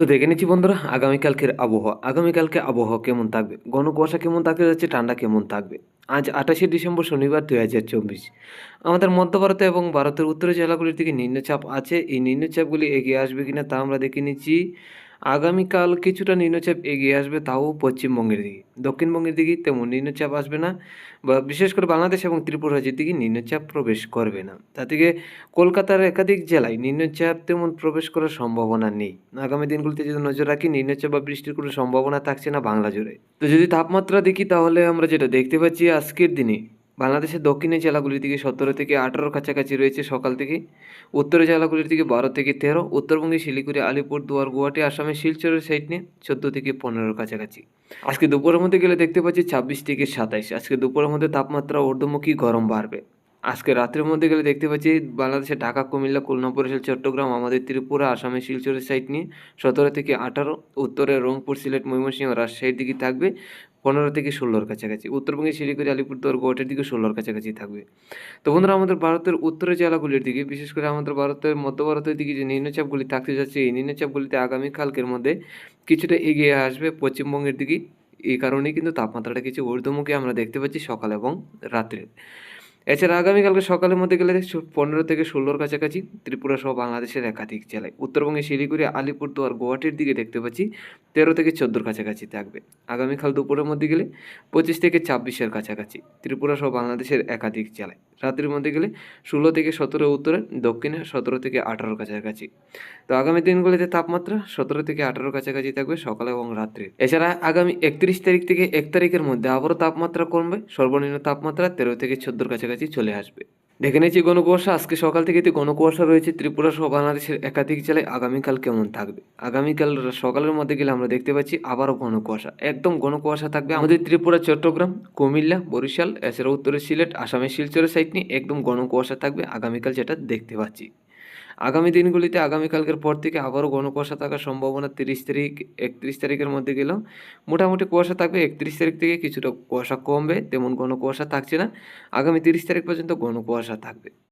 তো দেখে নিচ্ছি বন্ধুরা, আগামীকালকের আবহাওয়া। আগামীকালকে আবহাওয়া কেমন থাকবে? ঘন কুয়াশা কেমন থাকতে যাচ্ছে, ঠান্ডা কেমন থাকবে? আজ আঠাশে ডিসেম্বর শনিবার দুই হাজার চব্বিশ। আমাদের মধ্য ভারতে এবং ভারতের উত্তরের জেলাগুলির দিকে নিম্নচাপ আছে। এই নিম্নচাপগুলি এগিয়ে আসবে কিনা তা আমরা দেখে নিচ্ছি। আগামীকাল কিছুটা নিম্নচাপ এগিয়ে আসবে, তাও পশ্চিমবঙ্গের দিকে। দক্ষিণবঙ্গের দিকে তেমন নিম্নচাপ আসবে না, বা বিশেষ করে বাংলাদেশ এবং ত্রিপুরা রাজ্যের দিকে নিম্নচাপ প্রবেশ করবে না। তা থেকে কলকাতার একাধিক জেলায় নিম্নচাপ তেমন প্রবেশ করার সম্ভাবনা নেই। আগামী দিনগুলিতে যদি নজর রাখি, নিম্নচাপ বা বৃষ্টির কোনো সম্ভাবনা থাকছে না বাংলা জুড়ে। তো যদি তাপমাত্রা দেখি, তাহলে আমরা যেটা দেখতে পাচ্ছি, আজকের দিনে বাংলাদেশের দক্ষিণে জেলাগুলির দিকে সতেরো থেকে আঠারোর কাছাকাছি রয়েছে সকাল থেকে। উত্তরের জেলাগুলির দিকে বারো থেকে তেরো, উত্তরবঙ্গে শিলিগুড়ি, আলিপুর, দুয়ার, গুয়াহাটি, আসামের শিলচরের সাইড নিয়ে চোদ্দ থেকে পনেরোর কাছাকাছি। আজকে দুপুরের মধ্যে গেলে দেখতে পাচ্ছি ছাব্বিশ থেকে সাতাইশ। আজকে দুপুরের মধ্যে তাপমাত্রা ঊর্ধ্বমুখী গরম বাড়বে। আজকে রাত্রের মধ্যে গেলে দেখতে পাচ্ছি বাংলাদেশের ঢাকা, কুমিল্লা খুলনা বরিশাল চট্টগ্রাম, আমাদের ত্রিপুরা, আসামে শিলচরের সাইড নিয়ে সতেরো থেকে আঠারো, উত্তরে রংপুর, সিলেট, ময়মনসিংহ, রাজশাহীর দিকে থাকবে পনেরো থেকে ষোলোর কাছাকাছি উত্তরবঙ্গে শিলিগুড়ি, আলিপুরদুয়ার গুয়াহাটির দিকে ষোলোর কাছাকাছি থাকবে। তো বন্ধুরা, আমাদের ভারতের উত্তরের জেলাগুলির দিকে, বিশেষ করে আমাদের ভারতের মধ্য ভারতের দিকে যে নিম্নচাপগুলি থাকতে যাচ্ছে, এই নিম্নচাপগুলিতে আগামীকালকের মধ্যে কিছুটা এগিয়ে আসবে পশ্চিমবঙ্গের দিকে। এই কারণেই কিন্তু তাপমাত্রাটা কিছু ঊর্ধ্বমুখী আমরা দেখতে পাচ্ছি সকাল এবং রাত্রে। এছাড়া আগামীকালকে সকালের মধ্যে গেলে পনেরো থেকে ষোলোর কাছাকাছি ত্রিপুরা সহ বাংলাদেশের একাধিক জেলায়। উত্তরবঙ্গে শিলিগুড়ি, আলিপুরদুয়ার, গুয়াহাটির দিকে দেখতে পাচ্ছি। তেরো থেকে চোদ্দোর কাছাকাছি থাকবে। আগামীকাল দুপুরের মধ্যে গেলে পঁচিশ থেকে ছাব্বিশের কাছাকাছি। ত্রিপুরা সহ বাংলাদেশের একাধিক জেলায়। রাতের মধ্যে গেলে ষোলো থেকে সতেরো উত্তরে, দক্ষিণে সতেরো থেকে আঠারোর কাছাকাছি। তো আগামী দিনগুলিতে তাপমাত্রা সতেরো থেকে আঠারোর কাছাকাছি থাকবে সকাল এবং রাত্রে এছাড়া আগামী একত্রিশ তারিখ থেকে এক তারিখের মধ্যে আবারও তাপমাত্রা কমবে। সর্বনিম্ন তাপমাত্রা তেরো থেকে চোদ্দোর কাছাকাছি চলে আসবে। দেখে নিয়েছি গণকুয়াশা। কুয়াশা আজকে সকাল থেকে তো কুয়াশা রয়েছে। ত্রিপুরা সহ বাংলাদেশের একাধিক জেলায় আগামীকাল কেমন থাকবে? আগামীকাল সকালের মধ্যে গেলে আমরা দেখতে পাচ্ছি আবারও ঘন কুয়াশা একদম ঘন কুয়াশা থাকবে আমাদের ত্রিপুরা, চট্টগ্রাম, কুমিল্লা, বরিশাল এছাড়া উত্তরের সিলেট আসামের শিলচরের সাইড নিয়ে একদম ঘন কুয়াশা থাকবে। আগামীকাল যেটা দেখতে পাচ্ছি। আগামী দিনগুলিতে আগামীকালকের পর থেকে আবারও ঘন কুয়াশা থাকার সম্ভাবনা তিরিশ তারিখ, একত্রিশ তারিখের মধ্যে গেলেও মোটামুটি কুয়াশা থাকবে। একত্রিশ তারিখ থেকে কিছুটা কুয়াশা কমবে, তেমন ঘন কুয়াশা থাকছে না। আগামী তিরিশ তারিখ পর্যন্ত ঘন কুয়াশা থাকবে।